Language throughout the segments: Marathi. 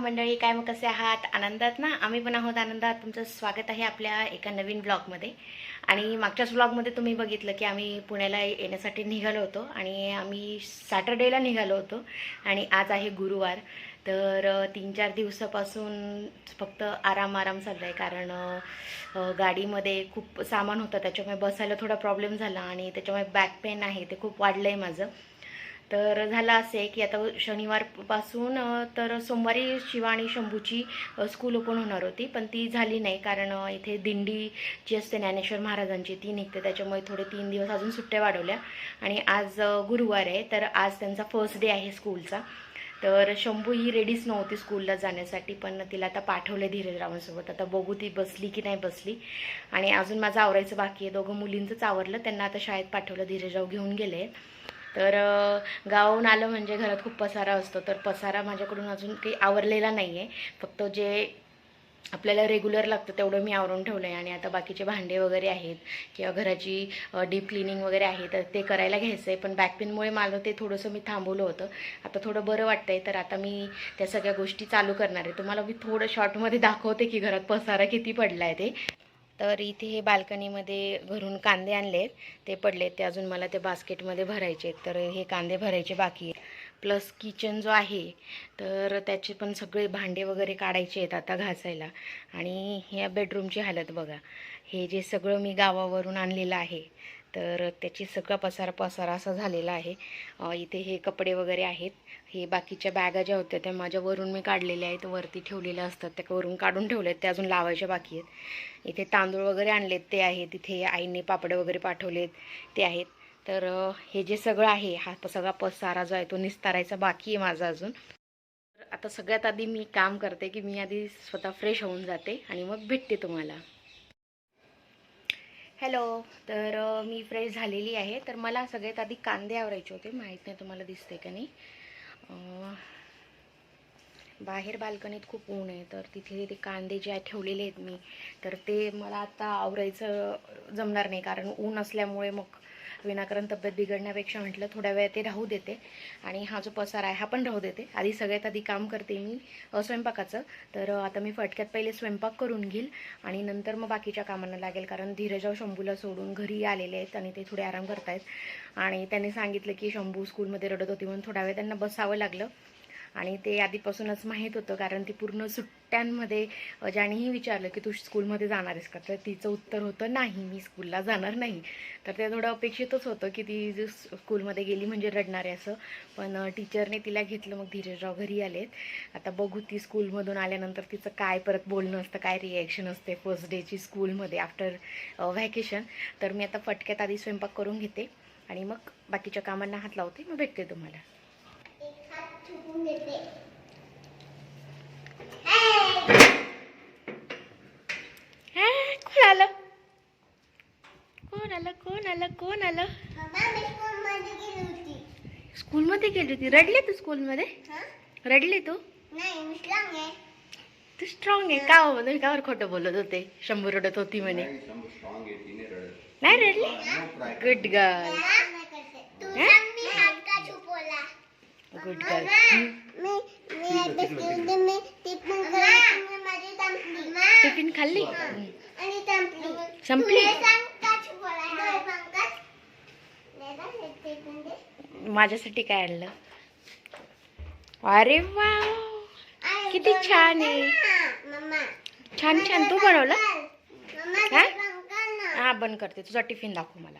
मंडळी काय मग कसे आहात? आनंदात ना? आम्ही पण आहोत आनंदात. तुमचं स्वागत आहे आपल्या एका नवीन ब्लॉगमध्ये. आणि मागच्याच ब्लॉगमध्ये तुम्ही बघितलं की आम्ही पुण्याला येण्यासाठी निघालो होतो आणि आम्ही सॅटर्डेला निघालो होतो आणि आज आहे गुरुवार. तर तीन चार दिवसापासून फक्त आराम आराम चालला आहे कारण गाडीमध्ये खूप सामान होतं. त्याच्यामुळे बसायला थोडा प्रॉब्लेम झाला आणि त्याच्यामुळे बॅक पेन आहे. ते खूप वाढलं आहे माझं. तर झालं असं आहे की आता शनिवारपासून तर सोमवारी शिवा आणि शंभूची स्कूल ओपन होणार होती. पण ती झाली नाही कारण इथे दिंडी जी असते ज्ञानेश्वर महाराजांची ती निघते. त्याच्यामुळे थोडे तीन दिवस अजून सुट्ट्या वाढवल्या. आणि आज गुरुवार आहे. तर आज त्यांचा फर्स्ट डे आहे स्कूलचा तर शंभू ही रेडीच नव्हती स्कूलला जाण्यासाठी पण तिला आता पाठवलं धीरजरावांसोबत. आता बघू ती बसली की नाही बसली. आणि अजून माझं आवरायचं बाकी आहे. दोघं मुलींचंच आवरलं. त्यांना आता शाळेत पाठवलं. धीरजराव घेऊन गेले. तर गावाहून आलं म्हणजे घरात खूप पसारा असतो. तर पसारा माझ्याकडून अजून काही आवरलेला नाही आहे फक्त जे आपल्याला रेग्युलर लागतं तेवढं मी आवरून ठेवलं आहे आणि आता बाकीचे भांडे वगैरे आहेत किंवा घराची डीप क्लिनिंग वगैरे आहे तर ते करायला घ्यायचं आहे पण बॅकपेनमुळे मला ते थोडंसं मी थांबवलं होतं. आता थोडं बरं वाटतं आहे तर आता मी त्या सगळ्या गोष्टी चालू करणार आहे. तुम्हाला मी थोडं शॉर्टमध्ये दाखवते की घरात पसारा किती पडला आहे ते. तर इथे हे बाल्कनीमध्ये घरून कांदे आणले. ते पडले ते अजून मला ते बास्केटमध्ये भरायचे आहेत. तर हे कांदे भरायचे बाकी प्लस किचन जो आहे तर त्याचे पण सगळे भांडे वगैरे काढायचे आहेत आता घासायला. आणि ह्या बेडरूमची हालत बघा. हे जे सगळं मी गावावरून आणलेलं आहे तर त्याची सगळा पसारा पसारा असा झालेला आहे. इथे हे कपडे वगैरे आहेत. हे बाकीच्या बॅगा ज्या होत्या त्या माझ्या वरून मी काढलेल्या आहेत. वरती ठेवलेल्या असतात. त्या वरून काढून ठेवल्या आहेत त्या अजून लावायच्या बाकी आहेत. इथे तांदूळ वगैरे आणलेत ते आहेत. इथे आईने पापडे वगैरे पाठवलेत ते आहेत. तर हे जे सगळं आहे हा सगळा पसारा जो आहे तो निस्तारायचा बाकी आहे माझा अजून. आता सगळ्यात आधी मी काम करते की मी आधी स्वतः फ्रेश होऊन जाते आणि मग भेटते तुम्हाला. हॅलो. तर मी फ्रेश झालेली आहे. तर मला सगळ्यात आधी कांदे आवरायचे होते. माहीत नाही तुम्हाला दिसते का नाही. बाहेर बाल्कनीत खूप ऊन आहे. तर तिथे ते कांदे जे आहे ठेवलेले आहेत मी. तर ते मला आता आवरायचं जमणार नाही. कारण ऊन असल्यामुळे मग विनाकारण तब्येत बिघडण्यापेक्षा म्हटलं थोड्या वेळ ते राहू देते. आणि हा जो पसार आहे हा पण राहू देते. आधी सगळ्यात आधी काम करते मी स्वयंपाकाचं. तर आता मी फटक्यात पहिले स्वयंपाक करून घेईल आणि नंतर मग बाकीच्या कामांना लागेल. कारण धीरजाव शंभूला सोडून घरी आलेले आहेत आणि ते थोडे आराम करतायत. आणि त्यांनी सांगितलं की शंभू स्कूलमध्ये रडत होती म्हणून थोडा वेळ त्यांना बसावं लागलं. आणि ते आधीपासूनच माहीत होतं कारण ती पूर्ण सुट्ट्यांमध्ये ज्यानेही विचारलं की तू स्कूलमध्ये जाणार आहेस का तर तिचं उत्तर होतं नाही मी स्कूलला जाणार नाही. तर ते थोडं अपेक्षितच होतं की ती स्कूलमध्ये गेली म्हणजे रडणार आहे असं. पण टीचरने तिला घेतलं मग धीरजराव घरी आलेत. आता बघू ती स्कूलमधून आल्यानंतर तिचं काय परत बोलणं असतं काय रिॲक्शन असते फर्स्ट डेची स्कूलमध्ये आफ्टर व्हॅकेशन तर मी आता फटक्यात आधी स्वयंपाक करून घेते आणि मग बाकीच्या कामांना हात लावते मग भेटते तुम्हाला. घेते हा, कोण आलं कोण आलं कोण आलं कोण आलं स्कूलमध्ये गेली होती. रडले तू स्कूलमध्ये? हा रडले तू? तू स्ट्रॉंग आहे. का हो? तुम्ही कावर खोटं बोलत होते? शंभर रडत होती म्हणे. नाही रडले. गुड गर्ल मला नाही करते. तू हा? सांग मी हात का छुपवला गुड गर्ल मी मी आता स्कूलमध्ये मी टिफिन करायची मी माझी संपली टिफिन खाल्ली? आणि संपली? हे. हे माझ्यासाठी काय आणलं? अरे वा. किती छान आहे. छान छान. तू बनवलं? हा? हा बंद करते. तुझा टिफिन दाखव मला.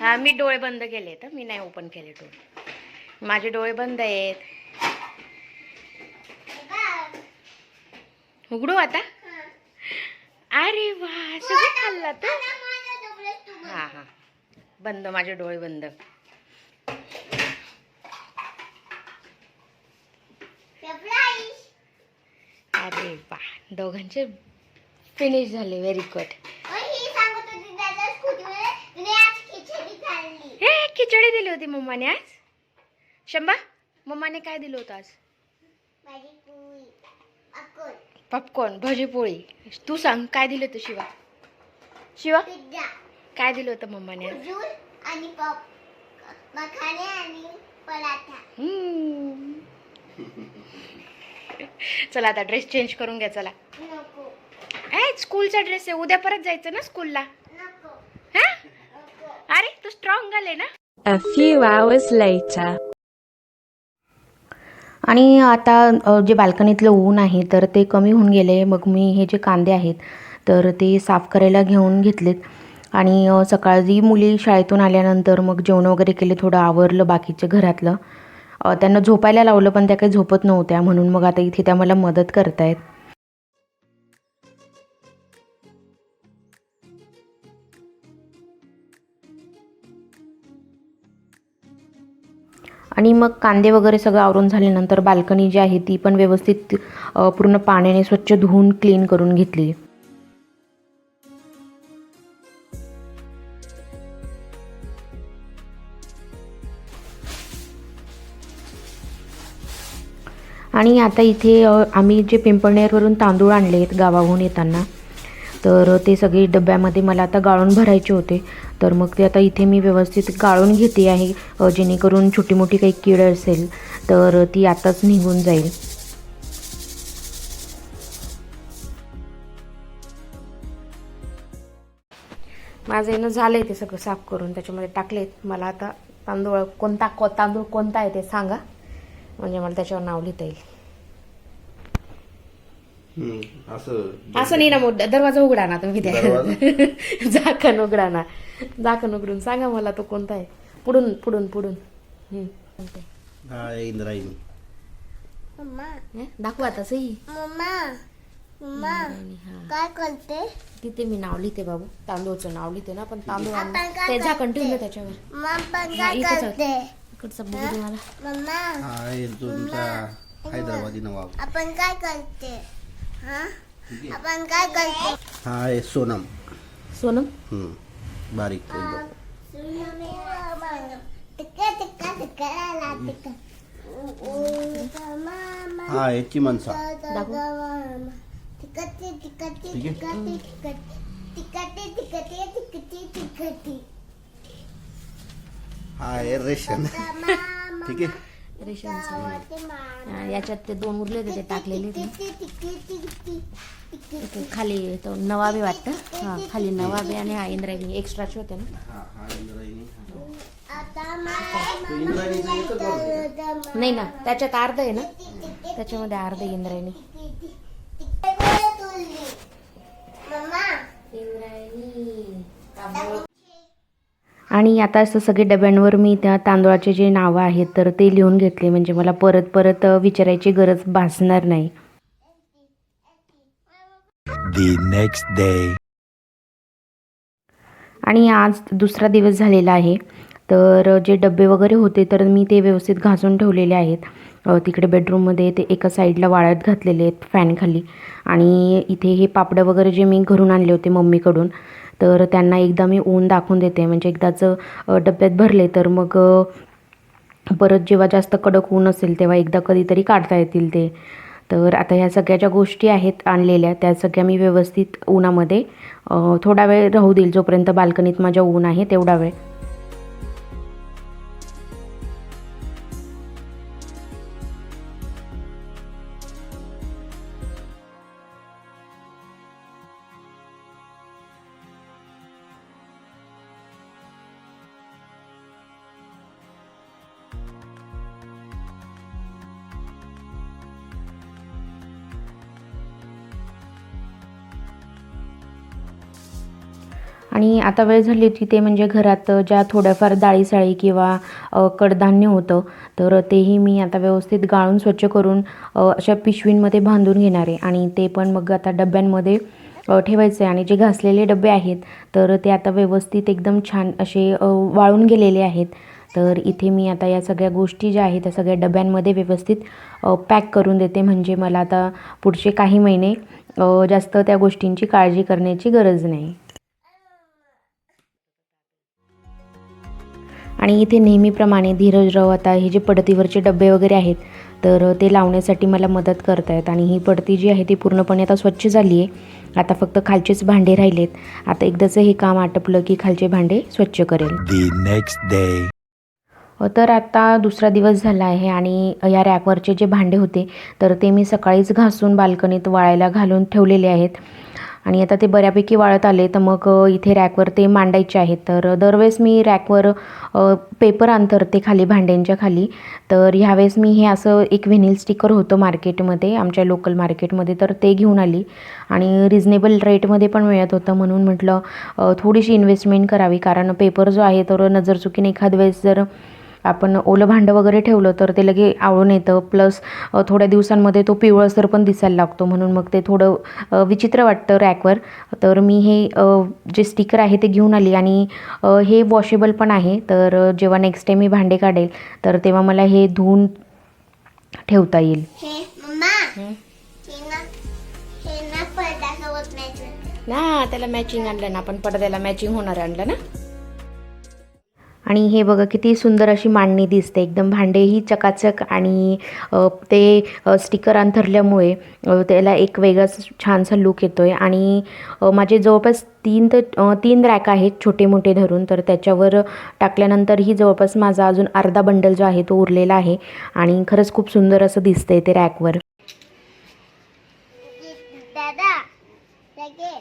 हा मी डोळे बंद केले तर मी नाही ओपन केले डोळे. माझे डोळे बंद आहेत. उघडू आता? अरे वा सगळं खाल्लं तर? आता हां तू हा. हा बंद माझे डोळे बंद. अरे वा दोघांचे फिनिश झाले व्हेरी गुड ओय, ही सांगत होती दादा स्कूटीवर तिने आज खिचडी खाल्ली हे खिचडी दिली होती मम्माने आज? शंभा मम्माने काय दिलं होतं आज? पॉपकॉर्न भजी पोळी तू सांग काय दिलं होतं शिवा? शिवा काय दिलं होतं मम्माने आणि. चला आता ड्रेस चेंज करून घ्या चला. ए स्कूलचा ड्रेस आहे. उद्या परत जायचं ना स्कूलला हा? अरे तू स्ट्रॉंग आले ना? A few hours later. आणि आता जे बाल्कनीतलं ऊन आहे तर ते कमी होऊन गेले. मग मी हे जे कांदे आहेत तर ते साफ करायला घेऊन घेतलेत. आणि सकाळी मुली शाळेतून आल्यानंतर मग जेवण वगैरे केले थोडं आवरलं बाकीचं घरातलं. त्यांना झोपायला लावलं पण त्या काही झोपत नव्हत्या. म्हणून मग आता इथे त्या मला मदत करतायत. आणि मग कांदे वगैरे सगळं आवरून झाल्यानंतर बाल्कनी जी आहे ती पण व्यवस्थित पूर्ण पाण्याने स्वच्छ धुवून क्लीन करून घेतली. आणि आता इथे आम्ही जे पिंपळनेरवरून तांदूळ आणले आहेत गावाहून येताना तर ते सगळे डब्यामध्ये मला आता गाळून भरायचे होते. तर मग ते आता इथे मी व्यवस्थित गाळून घेते आहे जेणेकरून छोटी मोठी काही कीड असेल तर ती आताच निघून जाईल. माझं येणं झालं आहे ते सगळं साफ करून त्याच्यामध्ये टाकलेत. मला आता तांदूळ कोणता को तांदूळ कोणता आहे ते सांगा. म्हणजे मला त्याच्यावर नाव लिहिता येईल. हम्म, असं असं नाही ना मोठ दरवाजा उघडा ना तुम्ही त्या दरवाजा? झाकण उघडा ना. झाकण उघडून सांगा मला तो कोणता आहे. पुढून पुढून पुढून. हम्म? हा इंद्रायणी मम्मा. हे? दाखवा आता सही मम्मा. मम्मा. हा. काय करते? तिथे मी नाव लिहिते बाबू. तांदूळचं नाव लिहिते ना पण तांदूळ आपण काय ते झाकण करते? त्याच्यावर. मम्मा पण हा, काय इथंच आहे. करते? इकडचं बघू मम्मा. हा तुमचा हैदराबादी नवाब. आपण काय करते? आपण काय करते? हा आहे सोनम. सोनम? हम्म, बारीक एकदम. ला हा आहे तिकटी तिकटी ठीक आहे. तिकटी तिकटी तिकटी तिकटी तिकटी हा आहे रेशन. ठीक आहे. रेशनचं. हा, याच्यात ते दोन उरले होते ते टाकलेले होते. खाली तो नवाबी वाटतं. हा खाली नवाबी आणि हा इंद्रायणी एक्स्ट्राचे होते ना. हा हा. नाही ना त्याच्यात अर्ध आहे ना. त्याच्यामध्ये अर्ध इंद्रायणी. आणि आता असं सगळे डब्यांवर मी त्या तांदूळाचे जे नावं आहेत तर ते लिहून घेतले. म्हणजे मला परत परत विचारायची गरज भासणार नाही. The next day. आणि आज दुसरा दिवस झालेला आहे. तर जे डबे वगैरे होते तर मी ते व्यवस्थित घासून ठेवलेले आहेत. तिकडे बेडरूममध्ये ते एका साईडला वाळत घातलेले आहेत फॅनखाली आणि इथे हे पापडं वगैरे जे मी घरून आणले होते मम्मीकडून तर त्यांना एकदा मी ऊन दाखवून देते. म्हणजे एकदाच डब्यात भरले तर मग परत जेव्हा जास्त कडक ऊन असेल तेव्हा एकदा कधीतरी काढता येतील ते. तर आता ह्या सगळ्या ज्या गोष्टी आहेत आणलेल्या त्या सगळ्या मी व्यवस्थित उन्हामध्ये थोडा वेळ राहू देईल जोपर्यंत बाल्कनीत माझ्या ऊन आहे तेवढा वेळ. आणि आता वेळ झाली होती ते म्हणजे घरात ज्या थोड्याफार डाळीसाळी किंवा कडधान्य होतं तर तेही मी आता व्यवस्थित गाळून स्वच्छ करून अशा पिशवींमध्ये बांधून घेणार आहे. आणि ते पण मग आता डब्यांमध्ये ठेवायचं ठेवायचे आणि जे घासलेले डबे आहेत तर ते आता व्यवस्थित एकदम छान असे वाळून गेलेले आहेत. तर इथे मी आता या सगळ्या गोष्टी ज्या आहेत त्या सगळ्या डब्यांमध्ये व्यवस्थित पॅक करून देते. म्हणजे मला आता पुढचे काही महिने जास्त त्या गोष्टींची काळजी करण्याची गरज नाही. आणि इथे नेहमीप्रमाणे धीरजराव आता हे जे पडतीवरचे डबे वगैरे आहेत तर ते लावण्यासाठी मला मदत करत आहेत आणि ही पडती जी आहे ती पूर्णपणे आता स्वच्छ झाली आहे. आता फक्त खालचेच भांडे राहिलेत. आता एकदाचं हे काम आटपलं की खालचे भांडे स्वच्छ करेल. तर आता दुसरा दिवस झाला आहे आणि या रॅकवरचे जे भांडे होते तर ते मी सकाळीच घासून बाल्कनीत वाळायला घालून ठेवलेले आहेत. आणि आता ते बऱ्यापैकी वाळत आले तर मग इथे रॅकवर ते मांडायचे आहेत. तर दरवेळेस मी रॅकवर पेपर अंतरते खाली भांड्यांच्या खाली. तर ह्यावेळेस मी हे असं एक व्हिनिल स्टिकर होतं मार्केटमध्ये आमच्या लोकल मार्केटमध्ये तर ते घेऊन आली. आणि रिजनेबल रेटमध्ये पण मिळत होतं म्हणून म्हटलं थोडीशी इन्व्हेस्टमेंट करावी. कारण पेपर जो आहे तर नजरचुकीने एखाद वेळेस जर आपण ओलं भांडं वगैरे ठेवलं तर ते लगे आवळून येतं. प्लस थोड्या दिवसांमध्ये तो पिवळसर पण दिसायला लागतो. म्हणून मग ते थोडं विचित्र वाटतं रॅकवर. तर मी हे जे स्टिकर आहे ते घेऊन आली आणि हे वॉशेबल पण आहे. तर अ, जेव्हा नेक्स्ट टाईम मी भांडे काढेल तर तेव्हा मला हे धुवून ठेवता येईल. ना त्याला मॅचिंग आणलं ना आपण. पडद्याला मॅचिंग होणार आणलं ना? आणि हे बघा किती सुंदर अशी मांडणी दिसते. एकदम भांडेही चकाचक आणि ते स्टिकर अंथरल्यामुळे त्याला एक वेगळाच छानसा लुक येतो आहे आणि माझे जवळपास तीन तर तीन रॅक आहेत छोटे मोठे धरून. तर त्याच्यावर टाकल्यानंतरही जवळपास माझा अजून अर्धा बंडल जो आहे तो उरलेला आहे. आणि खरंच खूप सुंदर असं दिसतं आहे ते रॅकवर दादा लगे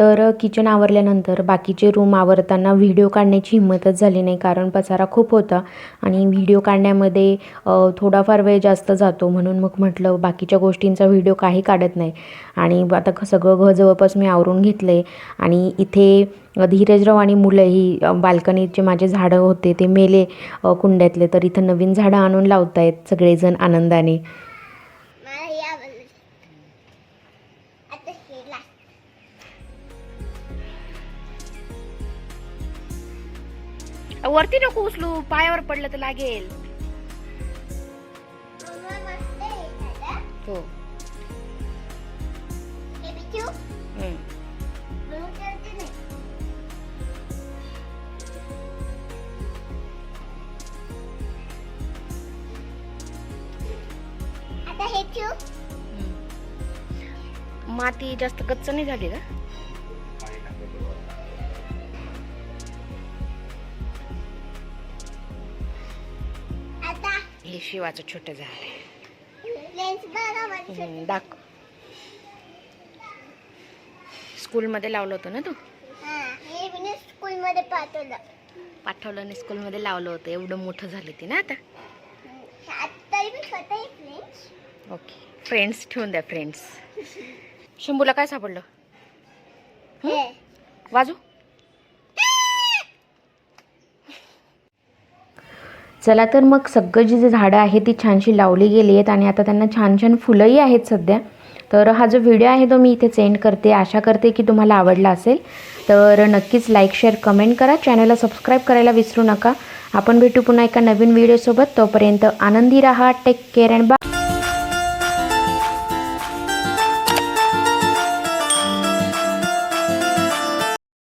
तर किचन आवरल्यानंतर बाकीचे रूम आवरताना व्हिडिओ काढण्याची हिंमतच झाली नाही. कारण पसारा खूप होता आणि व्हिडिओ काढण्यामध्ये थोडाफार वेळ जास्त जातो. म्हणून मग म्हटलं बाकीच्या गोष्टींचा व्हिडिओ काही काढत नाही. आणि आता सगळं घर जवळपास मी आवरून घेतलं. आहे आणि इथे धीरजराव आणि मुलं ही बाल्कनीचे माझे झाडं होते ते मेले कुंड्यातले. तर इथं नवीन झाडं आणून लावत आहेत सगळेजण आनंदाने. वरती नको उचलू पायावर पडलं तर लागेल. हो. माती जास्त कच्च नाही झाली का? शिवाचं छोटं झाड आहे हम्म, दाख स्कूलमध्ये लावलं होतं ना तू? स्कूलमध्ये पाठवलं. पाठवलं आणि स्कूलमध्ये लावलं होतं. एवढं मोठं झालं ते ना आता? ओके. फ्रेंड्स ठेवून द्या फ्रेंड्स शंभूला काय सापडलं? हे. वाजू चला तर मग सगळं जी झाडं आहेत ती छानशी लावली गेली आहेत आणि आता त्यांना छान छान फुलंही आहेत सध्या. तर हा जो व्हिडिओ आहे तो मी इथे सेंड करते. आशा करते की तुम्हाला आवडला असेल. तर नक्कीच लाईक शेअर कमेंट करा. चॅनलला सबस्क्राईब करायला विसरू नका. आपण भेटू पुन्हा एका नवीन व्हिडिओसोबत तोपर्यंत आनंदी राहा टेक केअर अँड बाय